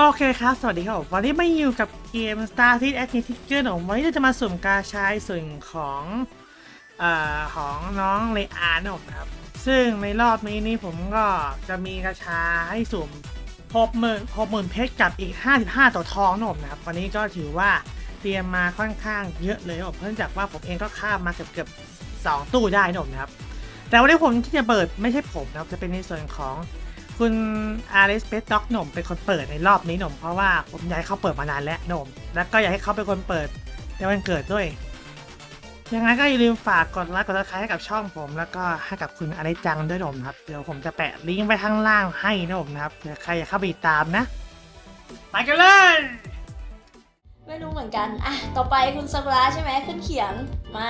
โอเคครับ สวัสดีครับผมวันนี้ไม่อยู่กับเกม Star City a c t i v t i c k e r ผมวันนี้เราจะมาสุ่มกาชายส่วนของเอ่อของน้องเลอาร์นผมนะครับ ซึ่งในรอบนี้นี่ผมก็จะมีกาชาให้สุ่มหกหมื่นหกหมื่นเพชรกับอีก 55 ตัวทองนะผมนะครับ วันนี้ก็ถือว่าเตรียมมาค่อนข้างเยอะเลยผมเนื่องจากว่าผมเองก็ข้ามมาเกือบเกือบสองตู้ได้นผมนะครับ แต่วันนี้ผมที่จะเปิดไม่ใช่ผมนะครับจะเป็นในส่วนของ คุณอาริสเปสด็อกหนุ่มเป็นคนเปิดในรอบนี้หนุ่มเพราะว่าผมอยากให้เขาเปิดมานานแล้วหนุ่มแล้วก็อยากให้เขาเป็นคนเปิดในวันเกิดด้วย ยังไงก็อย่าลืมฝากกดไลค์กดติดตามให้กับช่องผม แล้วก็ให้กับคุณอาริจังด้วยหนุ่มครับเดี๋ยวผมจะแปะลิงก์ไว้ข้างล่างให้นะหนุ่มนะครับเผื่อใครอยากเข้าไปติดตามนะไปกันเลยไม่รู้เหมือนกันอะต่อไปคุณซากุระใช่ไหมขึ้นเขียงมา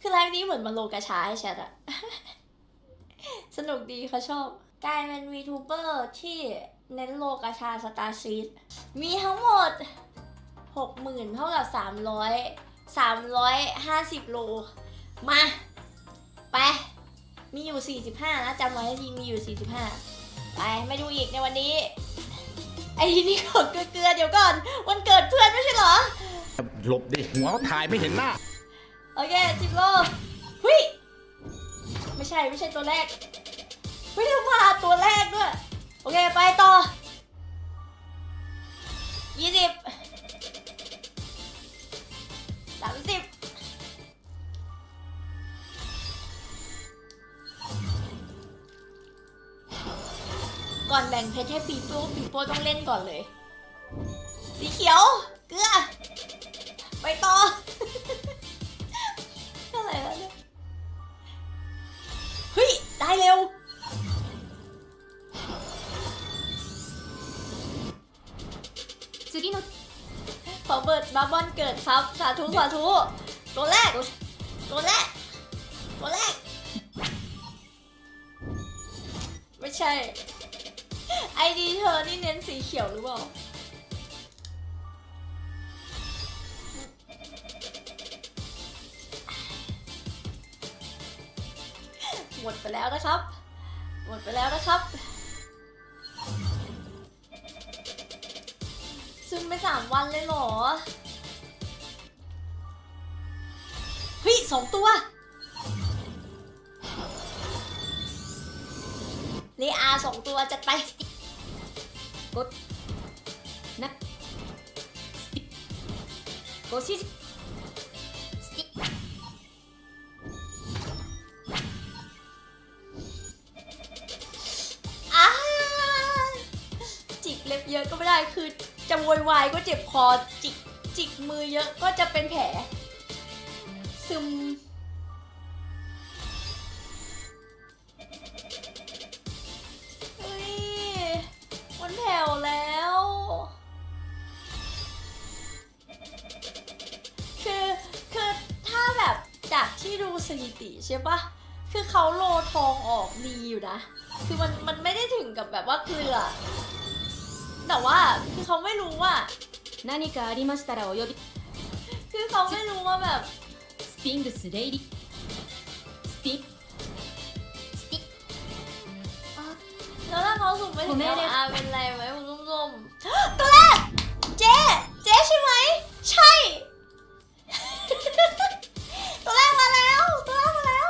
คือไลฟ์นี้เหมือนมันโลกระชาให้แชทอะสนุกดีเขาชอบ กลายเป็นวีทูเบอร์ที่เน้นโลกระชาสตาร์ซีดมีทั้งหมด 60,000 เท่ากับ 300 350 โล มา ไป มีอยู่ 45 นะจำไว้ให้ดีมีอยู่ 45 ไปไม่ดูอีกในวันนี้ ไอ้นี่ขอเกลือๆเดี๋ยวก่อน วันเกิดเพื่อนไม่ใช่เหรอ หลบดิหัวเขาถ่ายไม่เห็นหน้า โอเคสิบโลหุยไม่ใช่ ไม่ใช่ตัวแรก ไม่ได้มาตัวแรกด้วย โอเค ไปต่อยี่สิบสามสิบก่อนแบ่งเพชรให้ปีโป้ปีโป้ต้องเล่นก่อนเลย สีเขียว เกลือ ไปต่อเท่าไร่แล้วเนี่ยเฮ้ย ได้เร็ว 次のขอเบิดบับเบิลเกิดครับสาธุสาธุตัวแรกตัวแรกตัวแรก ไม่ใช่ไอดีเธอนี่เน้นสีเขียวหรือเปล่าหมดไปแล้วนะครับ หมดไปแล้วนะครับ สามวันเลยเหรอ เฮ้ยสองตัว เลอาสองตัวจัดไป กด นับสติ๊กโก จะโวยวายก็เจ็บคอจิกจิกมือเยอะก็จะเป็นแผล ซึม เฮ้ย มันแผ่วแล้ว คือคือถ้าแบบจากที่ดูสถิติใช่ปะคือเขาโลทองออกดีอยู่นะ คือมันมันไม่ได้ถึงกับแบบว่าเกลือ แต่ว่าคือเขาไม่รู้ว่า 何かありましたらお呼び คือเขาไม่รู้ว่าแบบ スティングスレイリスティンスティッ แล้วถ้าเขาสุ่มไปถึง ผมไม่ได้ อาเป็นไรไหมคุณส้มๆตัวแรก เจ๊เจ๊ใช่ไหม ใช่ ตัวแรกมาแล้ว ตัวแรกมาแล้ว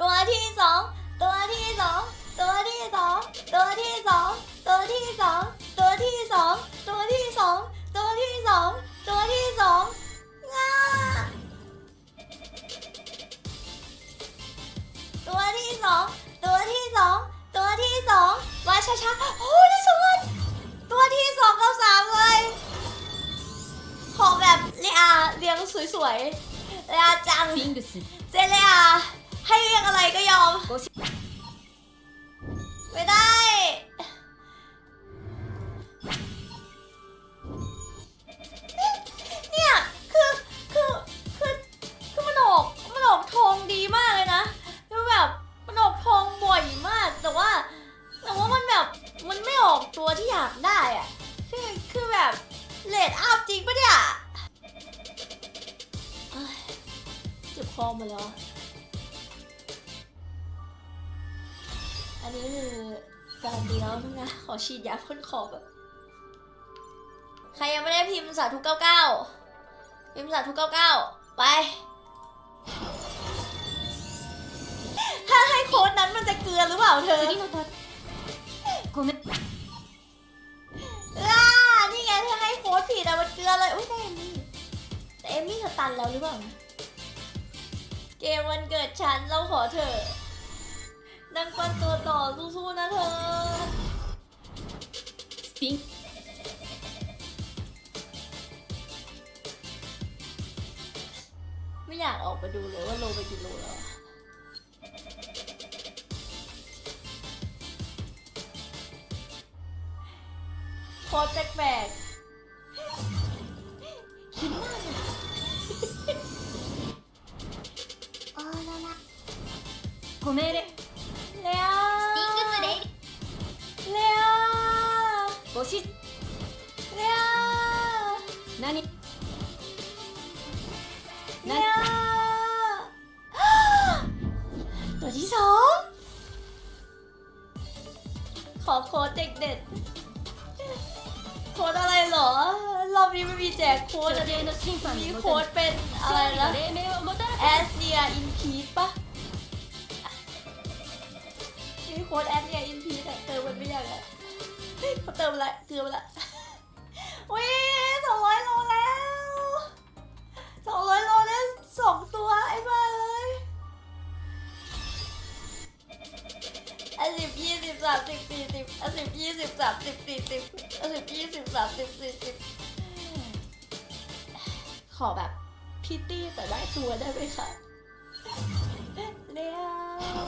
ตัวที่สองตัวที่สอง ตัวที่สองตัวที่สองตัวที่สองตัวที่สองตัวที่สองตัวที่สองตัวที่สองง่าตัวที่สองตัวที่สองตัวที่สองมาช้าๆโอ้ยได้สองตัวที่สองกับสามเลยขอแบบเรียเรียงสวยๆเรียจัง เลดอัพจริงปะเนี่ยเจ็บคอมาแล้ว อันนี้คือการันตีแล้วนึงนะ ขอฉีดยาพ่นขอแบบ ใครยังไม่ได้พิมพ์สาธุเก้าเก้าพิมพ์สาธุเก้าเก้าไป ถ้าให้โค้ดนั้นมันจะเกลือหรือเปล่าเธอ ตผีดาวมันเกลือเลยอุ้ยแต่เอมี่แต่เอมี่เธอตันแล้วหรือเปล่าเกมวันเกิดฉันเราขอเธอนังปันตัวต่อสู้ๆนะเธอสปิงไม่อยากออกไปดูเลยว่าโลไปกี่โลแล้วโคตรแปลก ขอโค้ดเด็ดๆโค้ดอะไรเหรอ รอบนี้ไม่มีแจกโค้ดเดนมีโค้ดเป็นอะไรนะแอสเนียอินพีปะมีโค้ดแอสเนียอินพีแต่เติมมันไม่ยางอะเขาเติมละเกือละอุ้ยสองร้อยโลแล้วสองร้อยโลแล้วสองตัวไอ้บ้า สามสิบสี่สิบสิบยี่สิบสามสิบสี่สิบสิบยี่สิบสามสิบสี่สิบขอแบบพิตตี้แต่ได้ตัวได้ไหมคะเลียว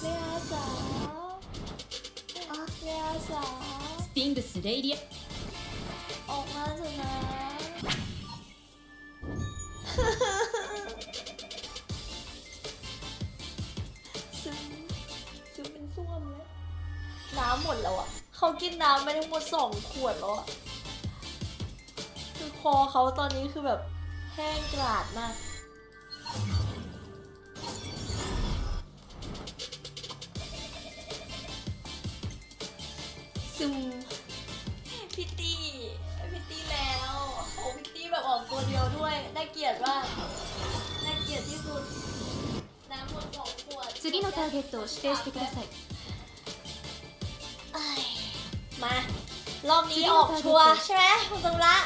เลียวสาวเลียวสาว Steam the Stadia ออกมาเถอะนะ เขากินน้ำไปทั้งหมดสองขวดแล้วอ่ะ คือคอเขาตอนนี้คือแบบแห้งกราดมาก ซึม พิตตี้พิตตี้แล้วโอ้พิตตี้แบบออกตัวเดียวด้วย น่าเกลียดมากน่าเกลียดที่สุด น้ำหมดสองขวด 次のターゲットを指定してください เอ้ย มา รอบนี้ออกชัวร์ใช่ไหมคุณตำระ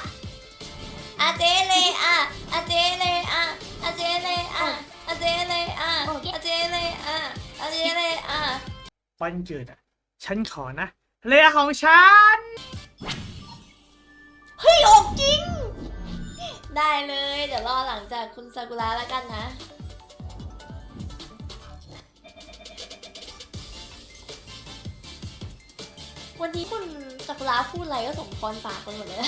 อาเจเลยอะอาเจเลยอะอาเจเลยอะอาเจเลยอะอาเจเลยอะอาเจเลยอะวันเกิดอะ ฉันขอนะเรือของฉัน เฮ้ย ออกจริง ได้เลย เดี๋ยวรอหลังจากคุณซากุระแล้วกันนะ วันนี้คุณจักุราพูดอะไรก็สมพรปากกันหมดเลย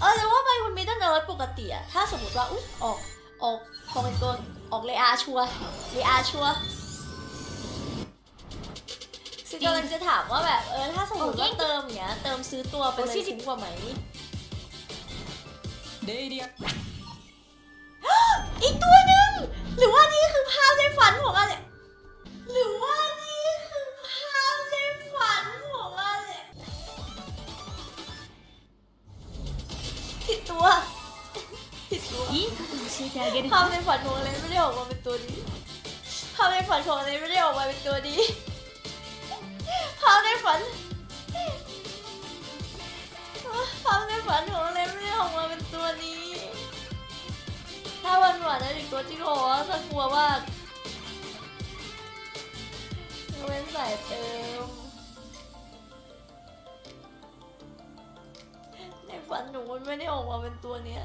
เออแต่ว่าไปคุณมีด้ดิลเนิร์ปกติอะถ้าสมมติว่า อุ๊ย ออก ออกคองเมนต์ออกเลอาชัวเลอาชัวซึ่งกำลังจะถามว่าแบบ เออ ถ้าสมมติว่าเติมเนี้ย เติมซื้อตัวเป็นเลยคุ้มกว่าไหมเดียอีกตัวหนึ่งหรือว่านี่คือภาพในฝันของอะไร เอาเย็นความในฝันของเลนไม่ได้ออกมาเป็นตัวดีภาพในฝันของเลนไม่ได้ออกมาเป็นตัวดีภาพในฝันภาพในฝันของเลนไม่ได้ออกมาเป็นตัวนี้ ถ้าวันหวานได้ถึงตัวที่ขอถ้ากลัวว่าเว้นสายเติมในฝันหนูมันไม่ได้ออกมาเป็นตัวเนี้ย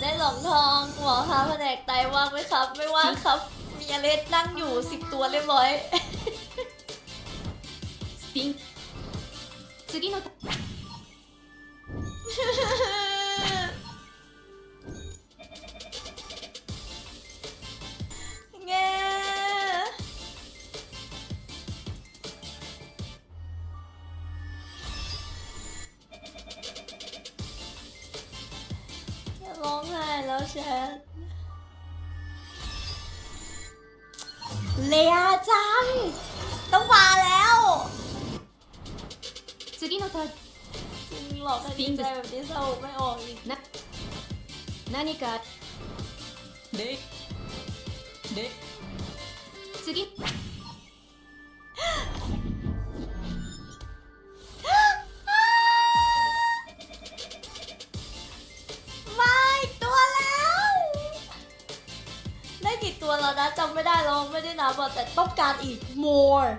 ได้หลงทองหมอคะแผนกไตว่างไหมครับ ไม่ว่างครับ มีอเลสนั่งอยู่สิบตัวเรียบร้อยสิน次の次のター จริงหรอกถ้าดีใจแบบนี้เศร้าไม่ออกอีก な何かでで次 มาอีกตัวแล้ว ได้กี่ตัวแล้วนะจำไม่ได้แล้วไม่ได้นับอะแต่ต้องการอีก more more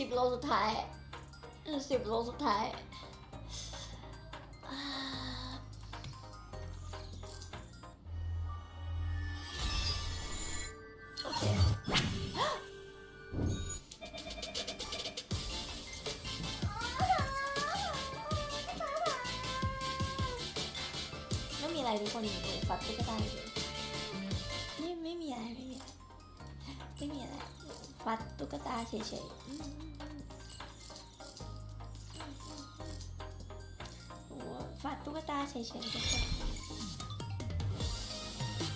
สิบโลสุดท้ายสิบโลสุดท้าย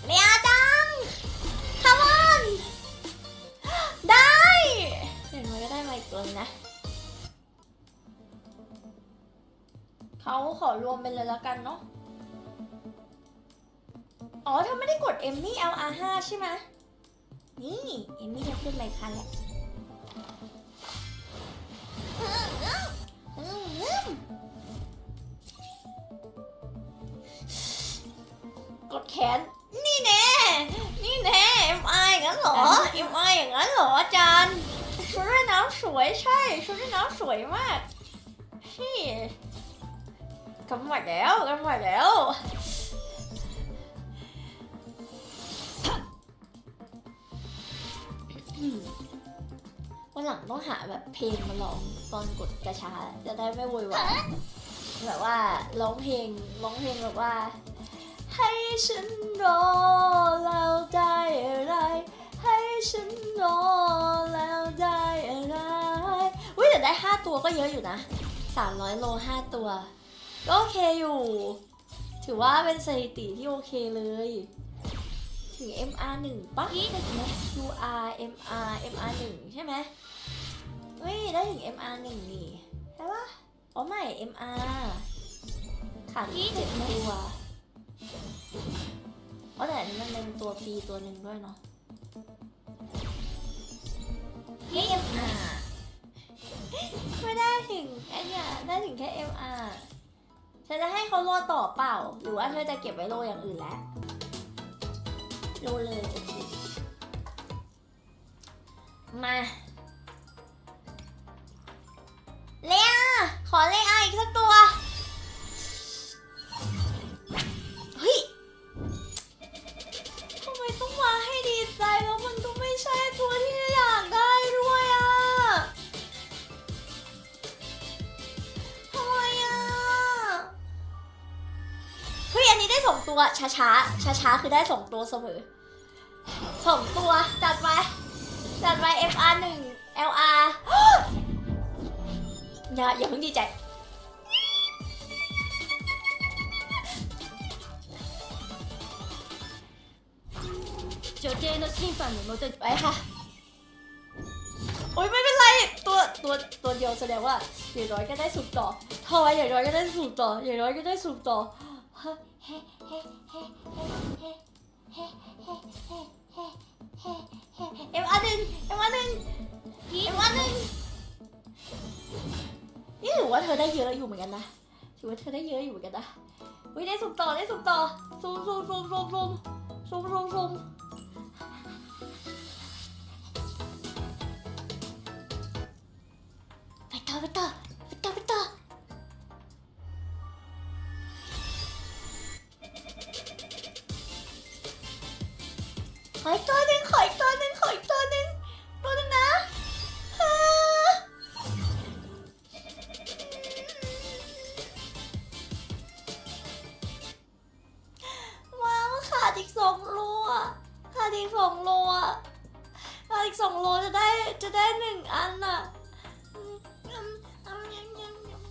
เลียจัง come on ได้อย่างน้อยก็ได้มาอีกตัวนะ เขาขอรวมไปเลยแล้วกันเนาะ อ๋อเธอไม่ได้กด M นี่ LR5 ใช่ไหม นี่ เอมมี่จะขึ้นรายการแหละกดแขน อย่างนั้นเหรอ MI อย่างนั้นเหรออาจารย์ชุดว่ายน้ำสวยใช่ชุดว่ายน้ำสวยมากพี่กำหมัดแล้วกำหมัดแล้ววันหลังต้องหาแบบเพลงมาร้องตอนกดกระชาจะได้ไม่โวยวายแบบว่าร้องเพลงร้องเพลงแบบว่า ให้ฉันรอแล้วได้อะไรให้ ฉันรอแล้วได้อะไรอุ้ยแต่ได้ 5 ตัวก็เยอะอยู่นะ 300 โล 5 ตัว ก็โอเคอยู่ ถือว่าเป็นสถิติที่โอเคเลย ถึง MR 1ปะได้ถึง QR MR MR 1ใช่ไหมเฮ้ย ได้ถึง MR 1นี่ใช่ปะอ๋อไม่ MR ขาดที่เจ็ดตัวอ๋อแต่อันนี้มันเป็นตัว P ตัวหนึ่งด้วยเนาะ MR ไม่ได้ถึงไอเนี่ยได้ถึงแค่ MR เธอจะให้เขาโลต่อเปล่า หรือว่าเธอจะเก็บไว้โลอย่างอื่นแล้วโลเลยโอเคมา เลอาขอเลอาอีกสักตัว ตัวช้าช้าช้าช้าคือได้สองตัวเสมอสองตัวจัดไปจัดไป FR หนึ่ง LR อย่าอย่าเพิ่งดีใจะไปค่ะ โอ้ยไม่เป็นไรตัวตัวตัวเดียวแสดงว่าอย่างน้อยก็ได้สูบต่อทอยอย่างน้อยก็ได้สูบต่ออย่างน้อยก็ได้สูบต่อ เอ็มอันหนึ่งเอ็มอันหนึ่งเอ็มอันหนึ่งนี่ถือว่าเธอได้เยอะอยู่เหมือนกันนะถือว่าเธอได้เยอะอยู่เหมือนกันนะวิ่งได้สุ่มต่อได้สุ่มต่อสุ่มสุ่มสุ่มสุ่มสุ่มสุ่มสุ่มอีกสองโลอ่ะขาดอีกสองโลอ่ะขาดอีกสองโลจะได้จะได้หนึ่งอันอ่ะอืมอืมอืมยำยำยำ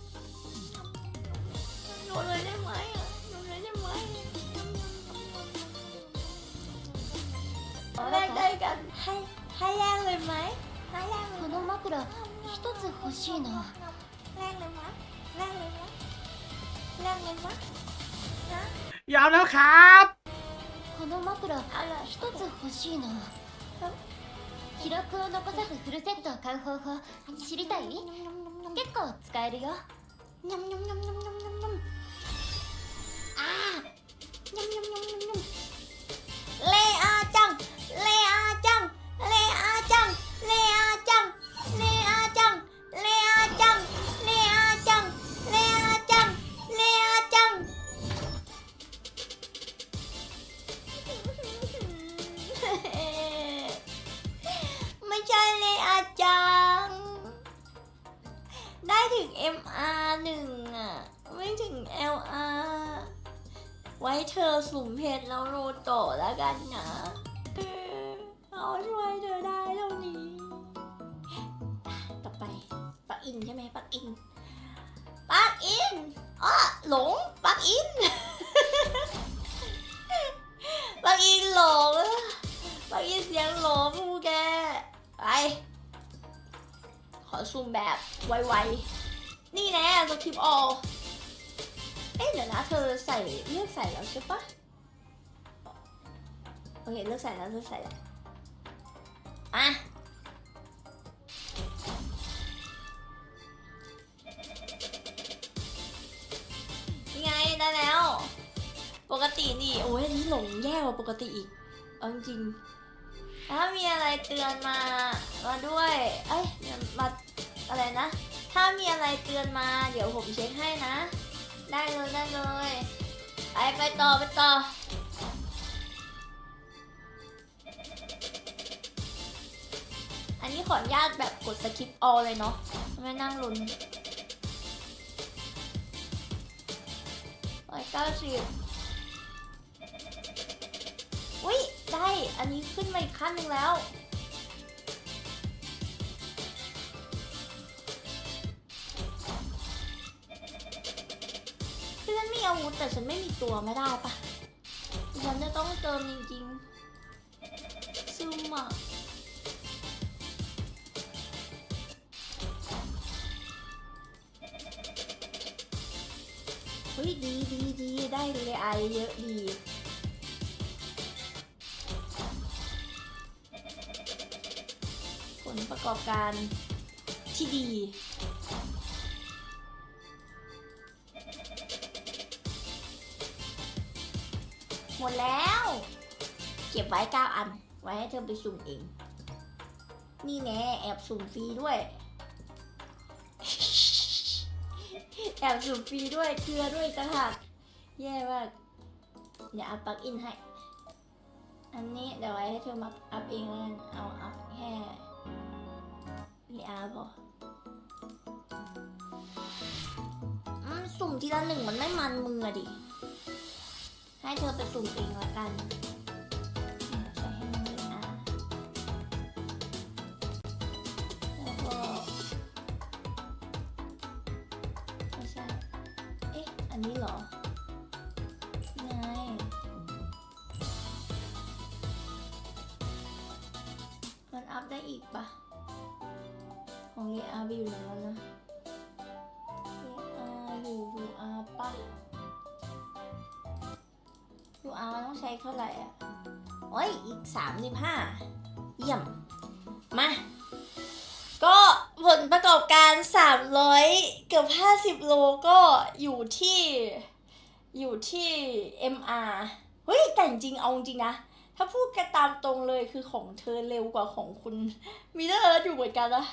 โยนเลยได้ไหมอ่ะโยนเลยได้ไหมยำยำยำยำ แลกได้กันให้ให้แลกเลยไหมให้แลกเลย この枕一つ欲しいな แลกเลยไหมแลกเลยไหมแลกเลยไหมนะ ยอมแล้วครับ この枕一つ欲しいの記録を残さずフルセットを買う方法知りたい？結構使えるよ。 อินปักอินหลงได้ยินเสียงหลมูแก ไป ขอซูมแบบไวๆ นี่แน่สคริปออลเอ๊ะเดี๋ยวนะเธอใส่เลือกใส่แล้วใช่ปะโอเคเลือกใส่แล้วเลือกใส่แล้วอะ เอาจริงถ้ามีอะไรเตือนมามาด้วย เอ้ยมาอะไรนะ ถ้ามีอะไรเตือนมา เดี๋ยวผมเช็คให้นะ ได้เลยได้เลยไปไปต่อไปต่ออันนี้ขออนุญาตแบบกดสคริปต์ออเลยเนาะไม่นั่งลุ้นร้อยเก้าสิบ อุ้ยได้อันนี้ขึ้นมาอีกขั้นหนึ่งแล้วคือฉันมีอาวุธแต่ฉันไม่มีตัวไม่ได้ปะฉันจะต้องเติมจริงๆซึมอะเฮ้ยดีดีดีได้เลยไอเยอะดี กอบการที่ดี หมดแล้ว เก็บไว้ 9 อัน ไว้ให้เธอไปสุ่มเอง นี่แน่แอบสุ่มฟรีด้วย แอบสุ่มฟรีด้วย เกลือด้วยต่างหากแย่มาก เดี๋ยวเอาปลั๊กอินให้ อันนี้เดี๋ยวไว้ให้เธอมาอัพเองแล้วกันเอาอัพแค่ มีอาพออืมสุ่มทีละหนึ่งมันไม่มันมือดิ ให้เธอไปสุ่มเองละกัน QR ต้องใช้เท่าไหร่อะโอ้ยอีก 35 เยี่ยม มา ก็ผลประกอบการ 300 เกือบ 50 โลก็อยู่ที่อยู่ที่ MR เฮ้ย แต่จริงๆเอาจริงนะ ถ้าพูดกันตามตรงเลยคือของเธอเร็วกว่าของคุณมิเตอร์เอิร์ธอยู่เหมือนกันนะ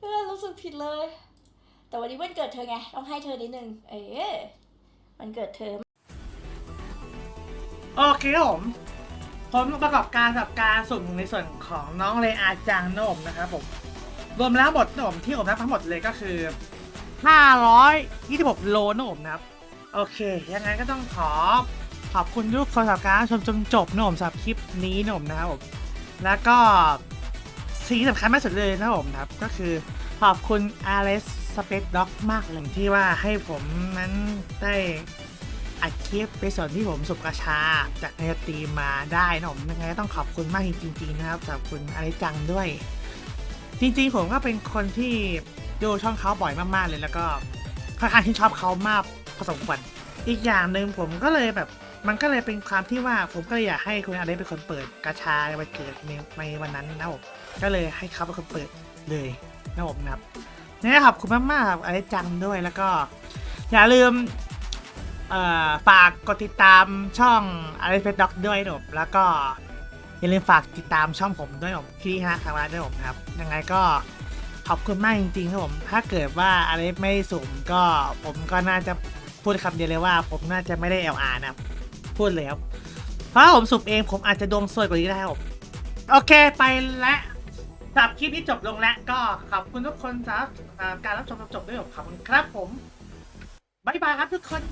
เออรู้สึกผิดเลย แต่วันนี้วันเกิดเธอไง ต้องให้เธอนิดนึง เอ๊ะวันเกิดเธอ โอเคครับผมผลประกอบการกับการสุ่มในส่วนของน้องเลอาจังนมนะครับผม รวมแล้วหมดนะผมที่ผมนับทั้งหมดเลยก็คือ 526 โลนะผมนะครับ โอเค ยังไงก็ต้องขอขอบคุณทุกคนสำหรับการชมจนจบนะผมสำหรับคลิปนี้นะผมนะครับผม แล้วก็สิ่งสำคัญมากสุดเลยนะผมนะครับ ก็คือขอบคุณ r s Space Dog มากเลยที่ว่าให้ผมนั้นได้ อัดคลิปในส่วนที่ผมสุกระชาจากในสตรีมมาได้นะผมยังไงก็ต้องขอบคุณมากจริงๆนะครับสำหรับคุณอาริจังด้วย จริงๆผมก็เป็นคนที่ดูช่องเขาบ่อยมากๆเลยแล้วก็ค่อนข้างที่ชอบเขามากพอสมควรอีกอย่างหนึ่งผมก็เลยแบบมันก็เลยเป็นความที่ว่าผมก็เลยอยากให้คุณอาเล็กเป็นคนเปิดกาชาในวันเกิดในในวันนั้นนะผมก็เลยให้เขาเป็นคนเปิดเลยนะผมนะครับนี่ขอบคุณมากๆอาเล็กจังด้วยแล้วก็ อย่าลืม เอ่อฝากกดติดตามช่องอาเล็กเพชด็อกด้วยหนะผมแล้วก็อย่าลืมฝากติดตามช่องผมด้วยผมพี่ฮะคาราด้วยผมนะครับ ยังไงก็ขอบคุณมากจริงๆครับผม ถ้าเกิดว่าอะไรไม่สุ่มก็ผมก็น่าจะพูดคำเดียวเลยว่า ผมน่าจะไม่ได้ LR นะครับพูดเลยครับ เพราะผมสุ่มเองผมอาจจะดวงซวยกว่านี้ได้ครับโอเคไปและสำหรับคลิปที่จบลงแล้วก็ขอบคุณทุกคนสำหรับการรับชมจนจบด้วยผมขอบคุณครับผม บ๊ายบายครับทุกคน